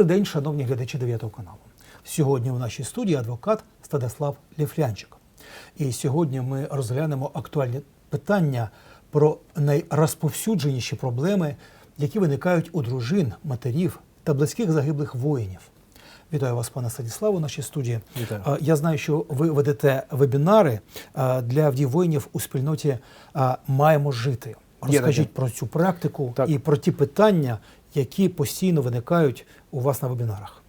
Добрий день, шановні глядачі 9 каналу. Сьогодні в нашій студії адвокат Стадислав Лєфлянчик. І сьогодні ми розглянемо актуальні питання про найрозповсюдженіші проблеми, які виникають у дружин, матерів та близьких загиблих воїнів. Вітаю вас, пане Станіславу, в нашій студії. Вітаю. Я знаю, що ви ведете вебінари для вдів воїнів у спільноті Маємо жити. Розкажіть про цю практику Так. і про ті питання, які постійно виникають у вас на вебінарах.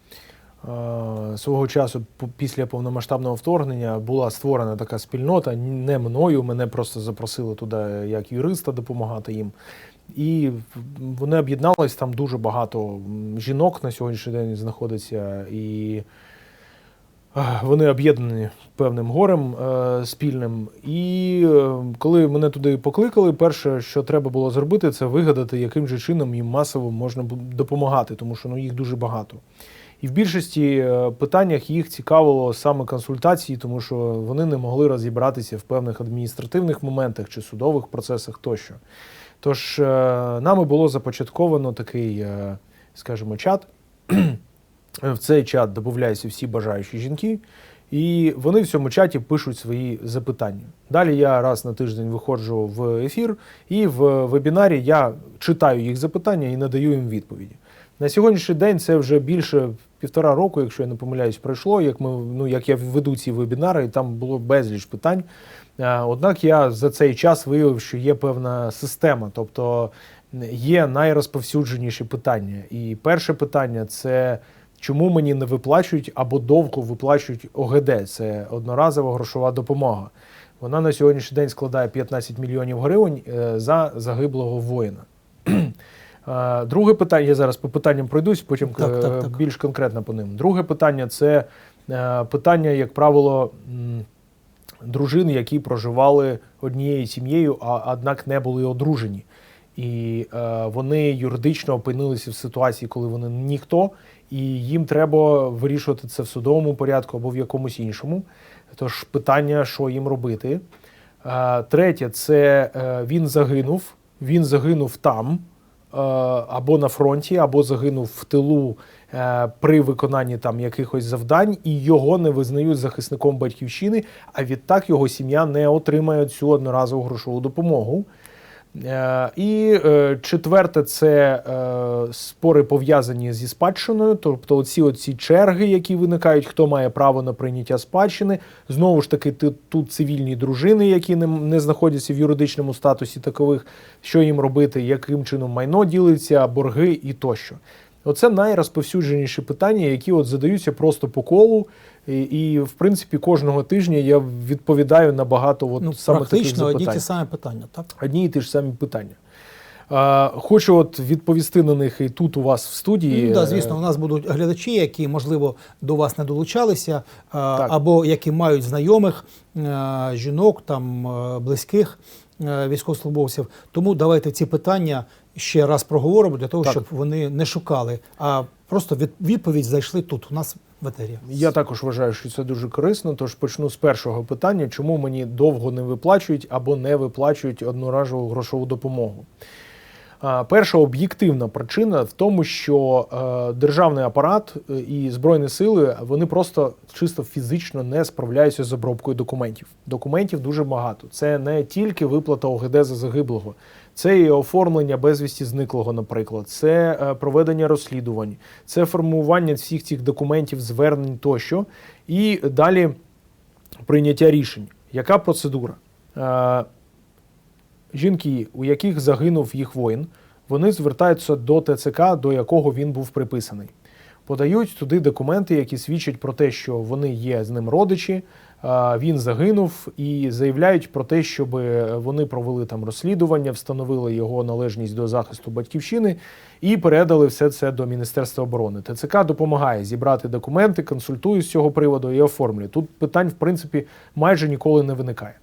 Свого часу після повномасштабного вторгнення була створена така спільнота, не мною. Мене просто запросили туди як юриста допомагати їм. І вони об'єднались там дуже багато жінок на сьогоднішній день знаходиться, і вони об'єднані певним горем е, спільним. І е, коли мене туди покликали, перше, що треба було зробити, це вигадати, яким же чином їм масово можна допомагати, тому що ну, їх дуже багато. І в більшості е, питаннях їх цікавило саме консультації, тому що вони не могли розібратися в певних адміністративних моментах чи судових процесах тощо. Тож е, нами було започатковано такий, е, скажімо, чат. В цей чат додаються всі бажаючі жінки, і вони в цьому чаті пишуть свої запитання. Далі я раз на тиждень виходжу в ефір, і в вебінарі я читаю їх запитання і надаю їм відповіді. На сьогоднішній день це вже більше півтора року, якщо я не помиляюсь, пройшло. Як ми ну як я веду ці вебінари, і там було безліч питань. Однак я за цей час виявив, що є певна система, тобто є найрозповсюдженіші питання. І перше питання це чому мені не виплачують або довго виплачують ОГД, це одноразова грошова допомога. Вона на сьогоднішній день складає 15 мільйонів гривень е, за загиблого воїна. Е, Друге питання, я зараз по питанням пройдусь, потім Так, так, е, так. більш конкретно по ним. Друге питання це питання, як правило, дружин, які проживали однією сім'єю, а однак не були одружені. І вони юридично опинилися в ситуації, коли вони ніхто, і їм треба вирішувати це в судовому порядку або в якомусь іншому. Тож питання, що їм робити. Е, третє, це е, він загинув. Він загинув там, е, або на фронті, або загинув в тилу при виконанні там якихось завдань, і його не визнають захисником батьківщини, а відтак його сім'я не отримає цю одноразову грошову допомогу. Е, І е, четверте, це е, спори пов'язані зі спадщиною, тобто оці оці черги, які виникають, хто має право на прийняття спадщини. Знову ж таки, тут цивільні дружини, які не, не знаходяться в юридичному статусі такових, що їм робити, яким чином майно ділиться, борги і тощо. Оце найрозповсюдженіші питання, які от задаються просто по колу. І, і в принципі, кожного тижня я відповідаю на багато от ну, саме таких запитань. одні ті самі питання, так? одні і ті ж самі питання. Е, Хочу от відповісти на них і тут у вас в студії. Ну, да, звісно, у нас будуть глядачі, які, можливо, до вас не долучалися, Так. або які мають знайомих е, жінок, там е, близьких е, військовослужбовців. Тому давайте ці питання ще раз проговоримо для того, Так. щоб вони не шукали, а просто відповідь знайшли тут. У нас в етері. Я також вважаю, що це дуже корисно. Тож почну з першого питання: чому мені довго не виплачують або не виплачують одноразову грошову допомогу? Перша об'єктивна причина в тому, що е, державний апарат е, і збройні сили вони просто чисто фізично не справляються з обробкою документів. Документів дуже багато. Це не тільки виплата ОГД за загиблого, це і оформлення безвісті зниклого, наприклад, це е, проведення розслідувань, це формування всіх цих документів, звернень тощо, і далі прийняття рішень. Яка процедура? Жінки, у яких загинув їх воїн, вони звертаються до ТЦК, до якого він був приписаний. Подають туди документи, які свідчать про те, що вони є з ним родичі, він загинув, і заявляють про те, щоб вони провели там розслідування, встановили його належність до захисту батьківщини і передали все це до Міністерства оборони. ТЦК допомагає зібрати документи, консультує з цього приводу і оформлює. Тут питань, в принципі, майже ніколи не виникає.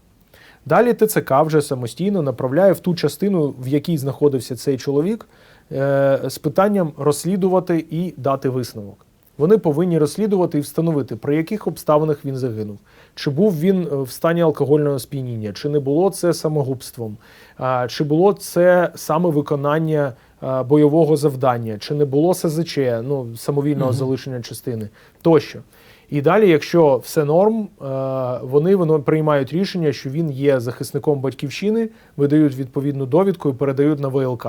Далі ТЦК вже самостійно направляє в ту частину, в якій знаходився цей чоловік, е, з питанням розслідувати і дати висновок. Вони повинні розслідувати і встановити, при яких обставинах він загинув. Чи був він е, в стані алкогольного сп'яніння, чи не було це самогубством, чи було це саме виконання е, бойового завдання, чи не було СЗЧ, ну самовільного залишення частини тощо. І далі, якщо все норм, е, вони воно приймають рішення, що він є захисником батьківщини, видають відповідну довідку і передають на ВЛК.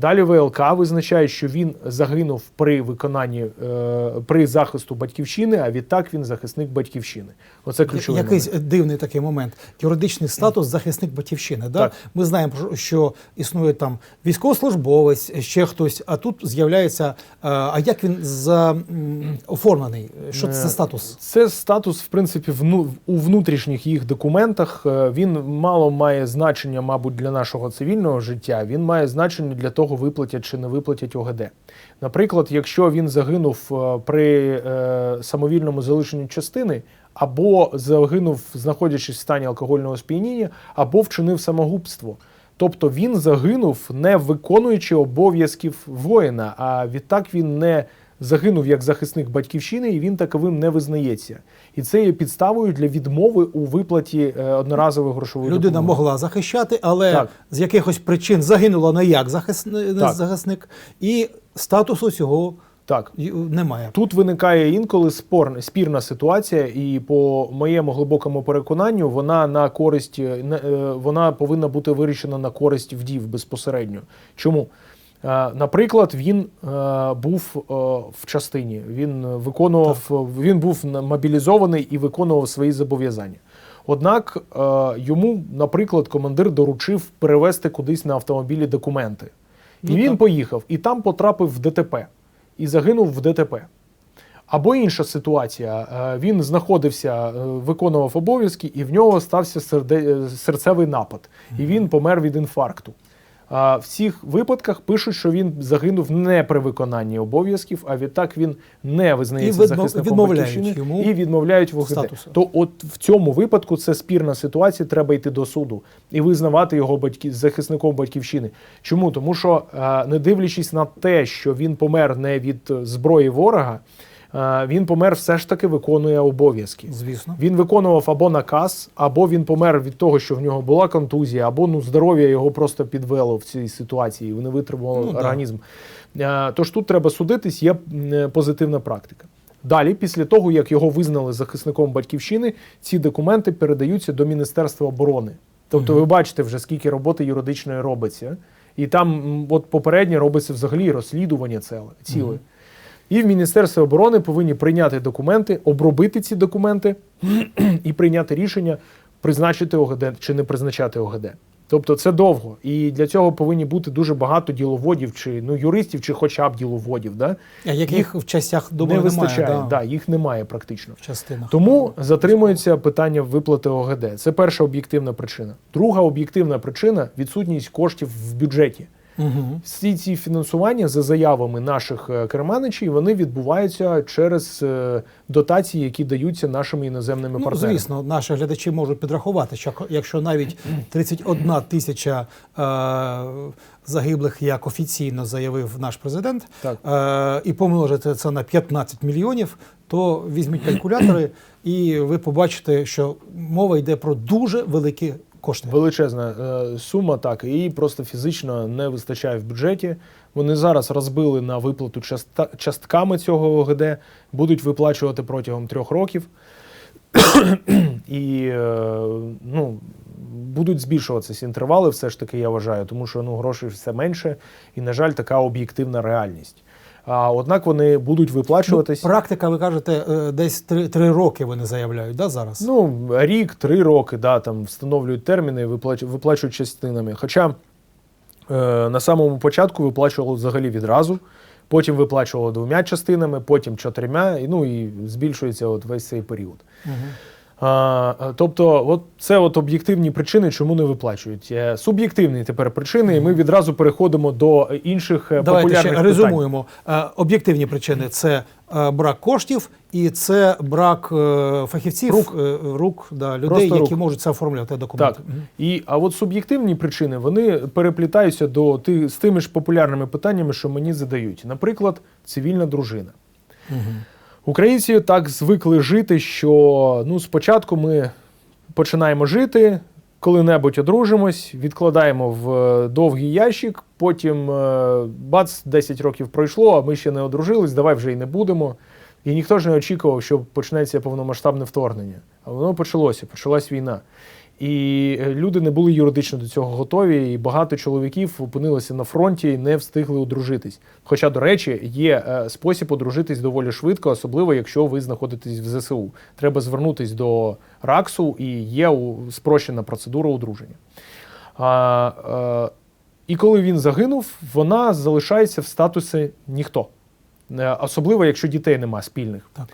Далі ВЛК визначає, що він загинув при виконанні е, при захисту батьківщини, а відтак він захисник батьківщини. Оце ключовий Якийсь момент. дивний такий момент. Юридичний статус захисник батьківщини. Да? Так. Ми знаємо, що- існує там військовослужбовець, ще хтось, а тут з'являється. е, А як він за, оформлений? Що це за Е, статус? Це статус, в принципі, вну, у внутрішніх їх документах. Він мало має значення, мабуть, для нашого цивільного життя. Він має значення для того, виплатять чи не виплатять ОГД. Наприклад, якщо він загинув е, при е, самовільному залишенні частини, або загинув, знаходячись в стані алкогольного сп'яніння, або вчинив самогубство. Тобто він загинув, не виконуючи обов'язків воїна, а відтак він не загинув як захисник батьківщини, і він таковим не визнається. І це є підставою для відмови у виплаті е, одноразової грошової Людина допомоги. могла захищати, але Так. з якихось причин загинула не як захисник, Так. захисник і статусу цього Так. немає. Тут виникає інколи спор, спірна ситуація, і по моєму глибокому переконанню, вона на користь е, е, вона повинна бути вирішена на користь вдів безпосередньо. Чому? Е, Наприклад, він е, був е, в частині, він виконував, він був мобілізований і виконував свої зобов'язання. Однак йому, наприклад, командир доручив перевезти кудись на автомобілі документи. І Ну, він так. поїхав, і там потрапив в ДТП і загинув в ДТП. Або інша ситуація. Він знаходився, виконував обов'язки, і в нього стався серцевий напад, і він помер від інфаркту. А В цих випадках пишуть, що він загинув не при виконанні обов'язків, а відтак він не визнається І захисником відмовляють батьківщини йому і відмовляють в ОГД. То от в цьому випадку це спірна ситуація, треба йти до суду і визнавати його батьки захисником батьківщини. Чому? Тому що е, не дивлячись на те, що він помер не від е, зброї ворога, він помер все ж таки виконує обов'язки. Звісно. Він виконував або наказ, або він помер від того, що в нього була контузія, або ну здоров'я його просто підвело в цій ситуації, не витримував Ну, організм. Е, Тож тут треба судитись, є е, позитивна практика. Далі, після того, як його визнали захисником батьківщини, ці документи передаються до Міністерства оборони. Тобто, ви бачите вже скільки роботи юридичної робиться. І там, от попередньо робиться взагалі розслідування ціле. ціле. І в Міністерстві оборони повинні прийняти документи, обробити ці документи і прийняти рішення, призначити ОГД чи не призначати ОГД. Тобто це довго. І для цього повинні бути дуже багато діловодів, чи ну юристів, чи хоча б діловодів. Да? А яких в частях Не думаю, вистачає, немає, да. їх немає практично. в частинах. Тому затримується питання виплати ОГД. Це перша об'єктивна причина. Друга об'єктивна причина відсутність коштів в бюджеті. Угу. Всі ці фінансування за заявами наших е, керманичів вони відбуваються через е, дотації, які даються нашими іноземними Ну, партнерами. звісно, наші глядачі можуть підрахувати, що якщо навіть 31 тисяча е, загиблих, як офіційно заявив наш президент, Так. е, і помножити це на 15 мільйонів, то візьміть калькулятори, і ви побачите, що мова йде про дуже великі кошти. Величезна е, сума, так, і просто фізично не вистачає в бюджеті. Вони зараз розбили на виплату часта- частками цього ОГД, будуть виплачувати протягом трьох років. і е, ну, будуть збільшуватися інтервали, все ж таки, я вважаю, тому що ну, грошей все менше, і, на жаль, така об'єктивна реальність. А, однак вони будуть Ну, виплачуватись. практика, ви кажете, е, десь три, три роки вони заявляють, да, зараз? Ну, рік, три роки, да, там встановлюють терміни, виплач- виплачують частинами. Хоча е, на самому початку виплачували взагалі відразу, потім виплачували двома частинами, потім чотирма, і, ну і збільшується от весь цей період. Угу. А, тобто, от це от об'єктивні причини, чому не виплачують. Е, Суб'єктивні тепер причини, і ми відразу переходимо до інших е, Давайте популярних ще питань. резюмуємо. Об'єктивні причини це е, брак коштів і це брак фахівців, Рук. рук да, людей, Просто які рук. можуть це оформляти документи. Так. І, а от суб'єктивні причини вони переплітаються до ти, з тими ж популярними питаннями, що мені задають. Наприклад, цивільна дружина. Мгм. Українці так звикли жити, що ну, спочатку ми починаємо жити, коли-небудь одружимось, відкладаємо в е, довгий ящик, потім е, бац, 10 років пройшло, а ми ще не одружились, давай вже й не будемо. І ніхто ж не очікував, що почнеться повномасштабне вторгнення. А воно почалося, почалась війна. І е, люди не були юридично до цього готові, і багато чоловіків опинилися на фронті і не встигли одружитись. Хоча, до речі, є е, спосіб одружитись доволі швидко, особливо якщо ви знаходитесь в ЗСУ. Треба звернутись до РАКСу і є спрощена процедура одруження. А, е, і коли він загинув, вона залишається в статусі ніхто. Особливо, якщо дітей нема спільних. Так.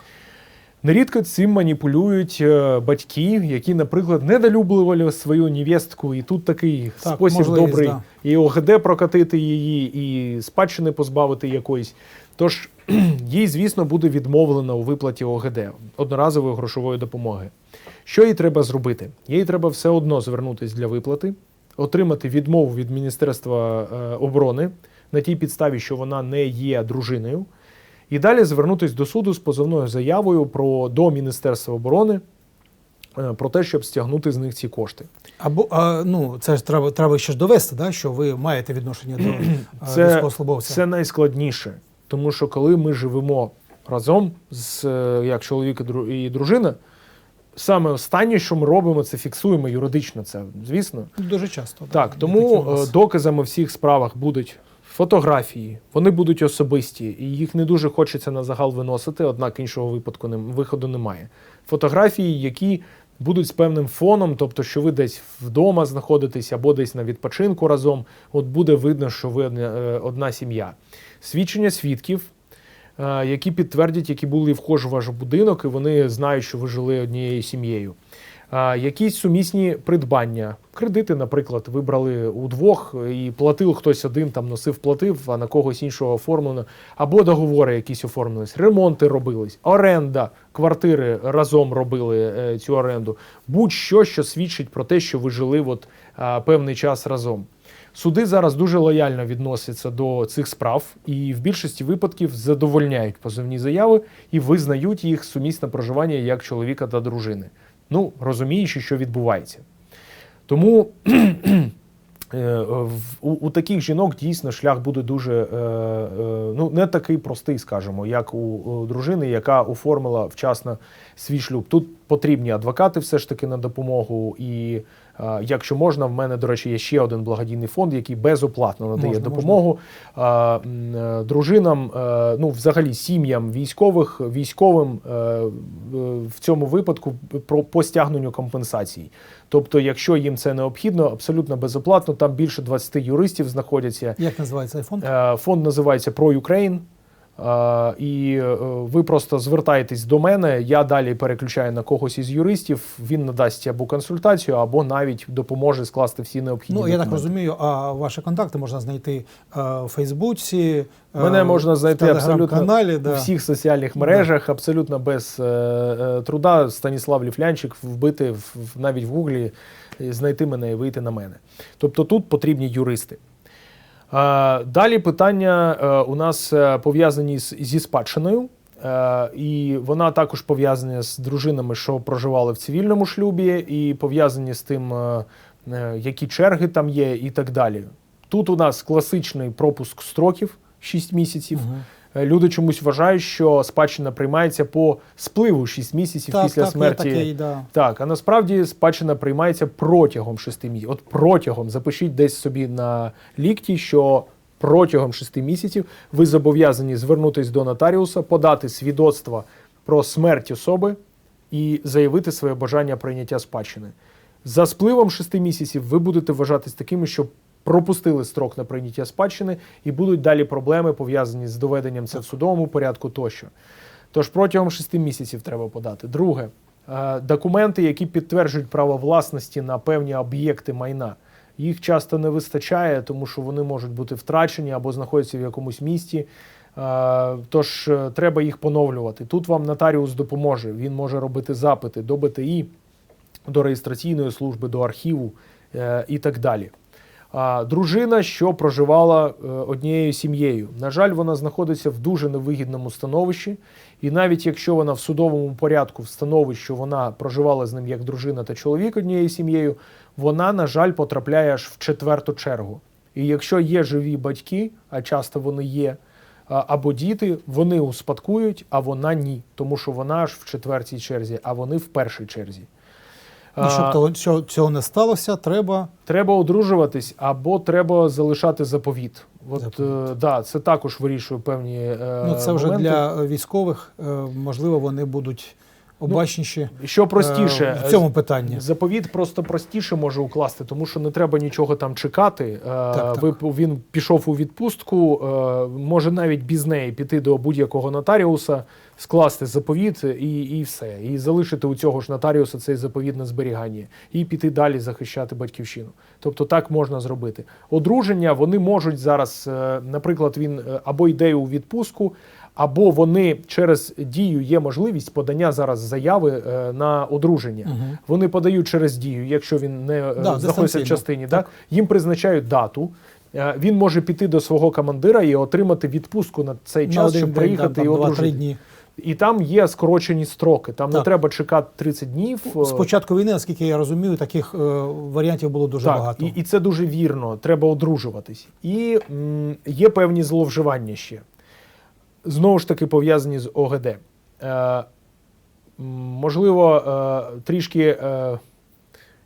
Нерідко цим маніпулюють е, батьки, які, наприклад, недолюблювали свою невістку, і тут такий Так, спосіб добрий да. і ОГД прокатити її, і спадщини позбавити якоїсь. Тож їй, звісно, буде відмовлено у виплаті ОГД одноразової грошової допомоги. Що їй треба зробити? Їй треба все одно звернутися для виплати, отримати відмову від Міністерства е, оборони на тій підставі, що вона не є дружиною. І далі звернутися до суду з позовною заявою про до Міністерства оборони е, про те, щоб стягнути з них ці кошти. Або а, ну це ж треба, треба ще ж довести, да, що ви маєте відношення до а, Це, військовослужбовця. це найскладніше, тому що коли ми живемо разом з е, як чоловік і дружина, саме останнє, що ми робимо, це фіксуємо юридично це, звісно. Дуже часто. да. Так, тому е, доказами всіх справах будуть фотографії, вони будуть особисті, і їх не дуже хочеться на загал виносити, однак іншого випадку не, виходу немає. Фотографії, які будуть з певним фоном, тобто, що ви десь вдома знаходитесь або десь на відпочинку разом, от буде видно, що ви одна, е, одна сім'я. Свідчення свідків. е, Які підтвердять, які були вхожі в ваш будинок, і вони знають, що ви жили однією сім'єю. Якісь сумісні придбання. Кредити, наприклад, вибрали удвох і платив хтось один, там носив, платив, а на когось іншого оформлено. Або договори якісь оформились, ремонти робились, оренда, квартири разом робили е, цю оренду. Будь-що, що свідчить про те, що ви жили от, певний час разом. Суди зараз дуже лояльно відносяться до цих справ і в більшості випадків задовольняють позовні заяви і визнають їх сумісне проживання як чоловіка та дружини. Ну, розуміючи, що відбувається. Тому е, у, у таких жінок дійсно шлях буде дуже е, е, ну, не такий простий, скажімо, як у, дружини, яка оформила вчасно свій шлюб. Тут потрібні адвокати все ж таки на допомогу. І якщо можна, в мене, до речі, є ще один благодійний фонд, який безоплатно надає Можна, допомогу е, м, е, дружинам, е, ну взагалі сім'ям військових, військовим е, в цьому випадку про по стягненню компенсацій. Тобто, якщо їм це необхідно, абсолютно безоплатно, там більше 20 юристів знаходяться. Як називається фонд? Фонд називається Pro Ukraine. І е, ви просто звертаєтесь до мене, я далі переключаю на когось із юристів. Він надасть або консультацію, або навіть допоможе скласти всі необхідні. Ну, я так розумію, а ваші контакти можна знайти е, у Фейсбуці. е, Мене можна знайти абсолютно телеграм-каналі, у всіх соціальних мережах, абсолютно без е, труда. Станіслав Ліфлянчик вбити в, в- навіть в Гуглі, знайти мене і вийти на мене. Тобто тут потрібні юристи. Е, далі питання е, у нас е, пов'язані зі спадщиною. І вона також пов'язана з дружинами, що проживали в цивільному шлюбі, і пов'язані з тим, які черги там є, і так далі. Тут у нас класичний пропуск строків 6 місяців. Мгм. Е, Люди чомусь вважають, що спадщина приймається по спливу 6 місяців Так, після так, смерті. Такий, да. Так, а насправді спадщина приймається протягом 6 місяців. От протягом запишіть десь собі на лікті, що протягом 6 місяців ви зобов'язані звернутися до нотаріуса, подати свідоцтво про смерть особи і заявити своє бажання прийняття спадщини. За спливом 6 місяців ви будете вважатись такими, що пропустили строк на прийняття спадщини, і будуть далі проблеми пов'язані з доведенням це в судовому порядку тощо. Тож протягом 6 місяців треба подати. Друге, е, документи, які підтверджують право власності на певні об'єкти майна. Їх часто не вистачає, тому що вони можуть бути втрачені або знаходяться в якомусь місті. Е, Тож е, треба їх поновлювати. Тут вам нотаріус допоможе. Він може робити запити до БТІ, до реєстраційної служби, до архіву і так далі. Дружина, що проживала е, однією сім'єю. На жаль, вона знаходиться в дуже невигідному становищі, І навіть якщо вона в судовому порядку встановить, що вона проживала з ним як дружина та чоловік однією сім'єю, вона, на жаль, потрапляє аж в четверту чергу. І якщо є живі батьки, а часто вони є, або діти, вони успадкують, а вона ні, тому що вона аж в четвертій черзі, а вони в першій черзі. Ну, щоб того, цього, цього не сталося, треба Треба одружуватись або треба залишати заповіт. От Заповіт. Е, да, це також вирішує певні е, ну це вже моменти. для військових. е, Можливо, вони будуть обачніші що простіше е, в цьому питанні. Заповіт просто простіше може укласти, тому що не треба нічого там чекати. Е, так. Ви він пішов у відпустку, е, може навіть без неї піти до будь-якого нотаріуса, скласти заповіт і, і все, і залишити у цього ж нотаріуса цей заповіт на зберігання, і піти далі захищати батьківщину. Тобто так можна зробити. Одруження вони можуть зараз, наприклад, він або йде у відпустку. Або вони через дію є можливість подання зараз заяви е, на одруження. Мгм. Вони подають через дію, якщо він не е, Да, знаходиться в частині. Так. Да? Їм призначають дату. Е, Він може піти до свого командира і отримати відпустку на цей На час, один щоб день, приїхати там, і одружити. дні. І там є скорочені строки. Там не треба чекати 30 днів. З початку війни, наскільки я розумію, таких е, варіантів було дуже так, багато. І, і це дуже вірно. Треба одружуватись. І м, є певні зловживання ще. Знову ж таки пов'язані з ОГД. Е, можливо, е, трішки.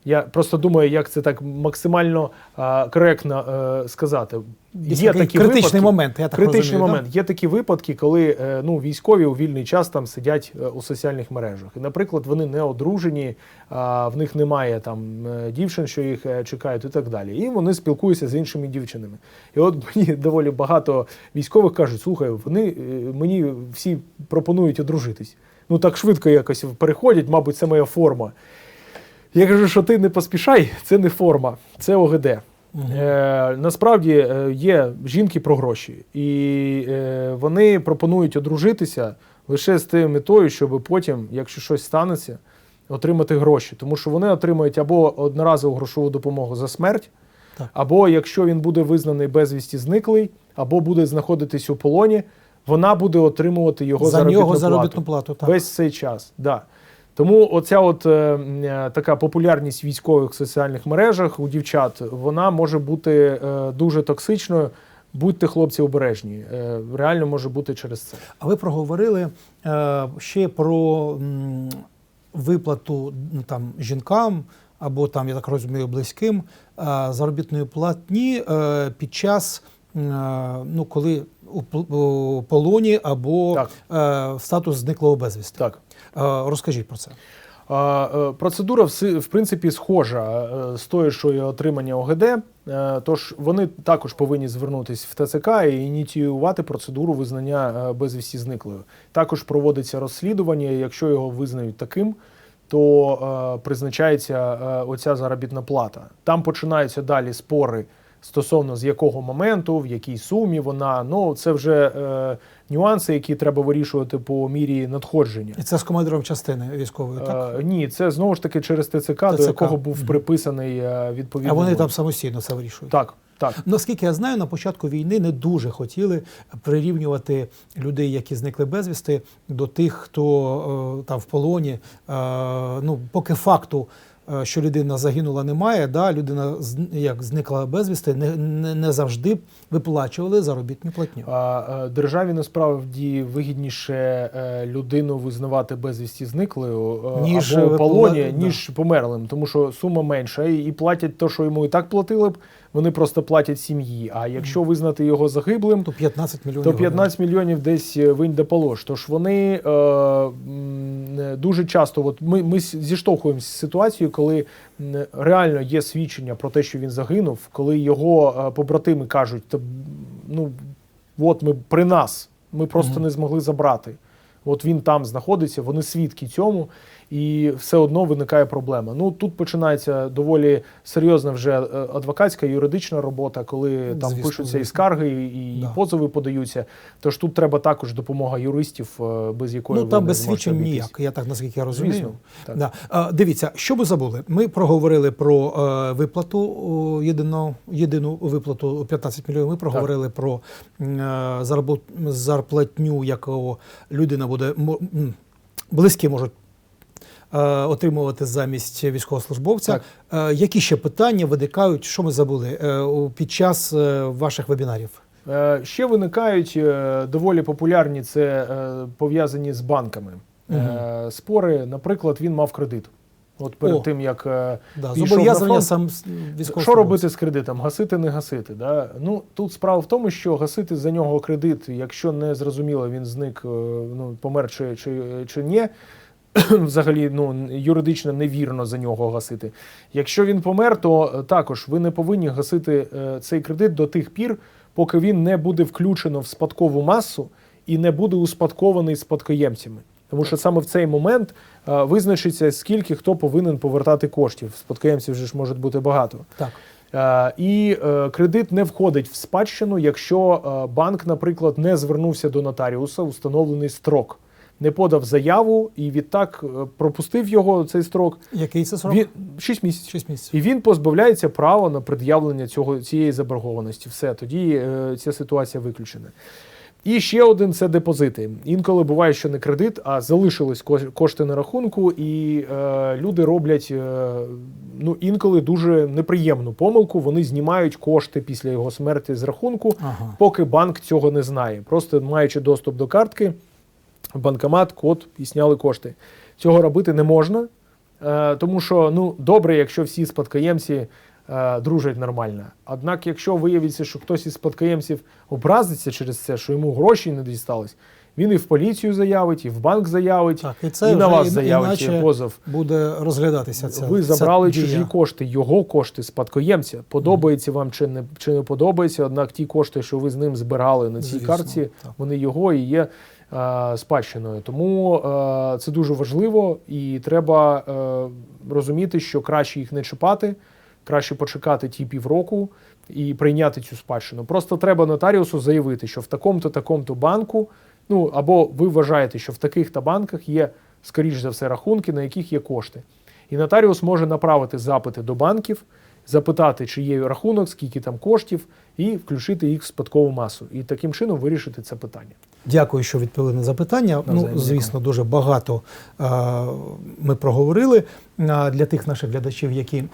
Я просто думаю, як це так максимально е, коректно е, сказати. Є такий критичний випадки- момент, я так критичний розумію, да? Є такі випадки, коли е, ну, військові у вільний час там сидять е, у соціальних мережах. І, наприклад, вони не одружені, а в них немає там дівчин, що їх чекають, і так далі. І вони спілкуються з іншими дівчинами. І от мені доволі багато військових кажуть: слухай, вони мені всі пропонують одружитись. Ну так швидко якось переходять, мабуть, це моя форма. Я кажу, що ти не поспішай, це не форма, це ОГД. Е, насправді е, є жінки про гроші, і е, вони пропонують одружитися лише з тією метою, щоб потім, якщо щось станеться, отримати гроші. Тому що вони отримують або одноразову грошову допомогу за смерть, Так. або якщо він буде визнаний безвісті зниклий, або буде знаходитись у полоні, вона буде отримувати його За заробітну нього плату плату. Так. весь цей час. Да. Тому оця от е, е, така популярність військових в соціальних мережах у дівчат, вона може бути е, дуже токсичною. Будьте хлопці обережні. Е, реально може бути через це. А ви проговорили е, ще про м, виплату ну, там, жінкам або там, я так розумію, близьким е, заробітної платні е, під час, е, ну, коли у, пол- полоні або Так. е, в статус зниклого безвісти. Так. Е, розкажіть про це. Е, Процедура в принципі схожа е, з тою, що і отримання ОГД. Тож вони також повинні звернутися в ТЦК і ініціювати процедуру визнання безвісті зниклою. Також проводиться розслідування. Якщо його визнають таким, то призначається оця заробітна плата. Там починаються далі спори стосовно з якого моменту, в якій сумі вона. Ну це вже е, нюанси, які треба вирішувати по мірі надходження. І це з командиром частини військової, так? Е, ні, це знову ж таки через ТЦК, до якого був приписаний е, відповідний. а вони там самостійно це вирішують. так, так. Наскільки я знаю, на початку війни не дуже хотіли прирівнювати людей, які зникли безвісти, до тих, хто е, там в полоні. Е, ну, поки факту, е, що людина загинула, немає. Да, людина як зникла безвісти, не, не, не завжди виплачували заробітну платню. А, е, державі насправді вигідніше е, людину визнавати безвісті зниклою е, Ніж або випла- полоні, да. ніж померлим, тому що сума менша і, платять те, що йому і так платили б. Вони просто платять сім'ї. А якщо визнати його загиблим, То 15 мільйонів. то гривень. 15 мільйонів десь е, винь да полож. Тож вони е, е, дуже часто, от ми, ми зіштовхуємося з ситуацією, коли реально є свідчення про те, що він загинув, коли його е, побратими кажуть, «Та, ну от ми при нас, ми просто Мгм. не змогли забрати. От він там знаходиться, вони свідки цьому. І все одно виникає проблема. Ну тут починається доволі серйозна вже е, адвокатська юридична робота, коли там Звісно, пишуться і скарги, і Да. позови подаються. Тож тут треба також допомога юристів, е, без якої Ну ви там не без свідчень ніяк. Я так наскільки я розумію. Звісно, так. Да. А, дивіться, що ви забули? Ми проговорили про е, виплату о, єдину, єдину виплату 15 мільйонів. Ми проговорили про м, е, зарплатню, яку людина буде близькі можуть. Е, Отримувати замість військовослужбовця. Е, Які ще питання виникають? Що ми забули е, під час ваших вебінарів? Ще виникають доволі популярні це пов'язані з банками. Е, Спори, наприклад, він мав кредит. От перед О. тим як Да, пішов на зобов'язання сам військовослужбовця. що робити з кредитом? Гасити, не гасити. Да? Ну тут справа в тому, що гасити за нього кредит, якщо не зрозуміло, він зник, ну помер чи, чи, чи ні. Взагалі, ну юридично невірно за нього гасити. Якщо він помер, то е, також ви не повинні гасити е, цей кредит до тих пір, поки він не буде включено в спадкову масу і не буде успадкований спадкоємцями. Тому що саме в цей момент е, визначиться, скільки хто повинен повертати коштів. Спадкоємців вже ж може бути багато. Так. І кредит не входить в спадщину, якщо банк, наприклад, не звернувся до нотаріуса у встановлений строк, не подав заяву і відтак е, пропустив його цей строк. Який це срок? Він 6 місяців. 6 місяців. І він позбавляється права на пред'явлення цього цієї заборгованості. Все тоді е, ця ситуація виключена. І ще один це депозити. Інколи буває, що не кредит, а залишились ко- кошти на рахунку, і е, люди роблять е, ну інколи дуже неприємну помилку. Вони знімають кошти після його смерті з рахунку, Ага. поки банк цього не знає. Просто маючи доступ до картки, в банкомат, код і сняли кошти. Цього робити не можна, е, тому що ну добре, якщо всі спадкоємці е, дружать нормально. Однак, якщо виявиться, що хтось із спадкоємців образиться через це, що йому гроші не дістались, він і в поліцію заявить, і в банк заявить, Так, і це і на вас заявить іначе позов. буде розглядатися ця Ви ця забрали дія. чужі кошти, його кошти спадкоємця. Подобається вам чи не чи не подобається. Однак ті кошти, що ви з ним збирали на цій Звісно, картці, так. вони його і є спадщиною. Тому е, це дуже важливо, і треба е, розуміти, що краще їх не чіпати, краще почекати ті півроку і прийняти цю спадщину. Просто треба нотаріусу заявити, що в такому-то такому-то банку, ну або ви вважаєте, що в таких-то банках є, скоріш за все, рахунки, на яких є кошти. І нотаріус може направити запити до банків, запитати, чи є рахунок, скільки там коштів, і включити їх в спадкову масу. І таким чином вирішити це питання. Дякую, що відповіли на запитання. Навзаєм, ну, звісно, дуже багато е, ми проговорили. А для тих наших глядачів, які е,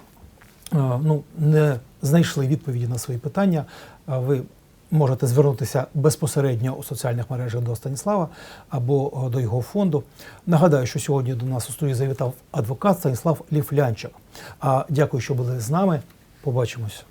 ну, не знайшли відповіді на свої питання, е, ви можете звернутися безпосередньо у соціальних мережах до Станіслава або е, до його фонду. Нагадаю, що сьогодні до нас у студії завітав адвокат Станіслав Ліфлянчик. А дякую, що були з нами. Побачимось.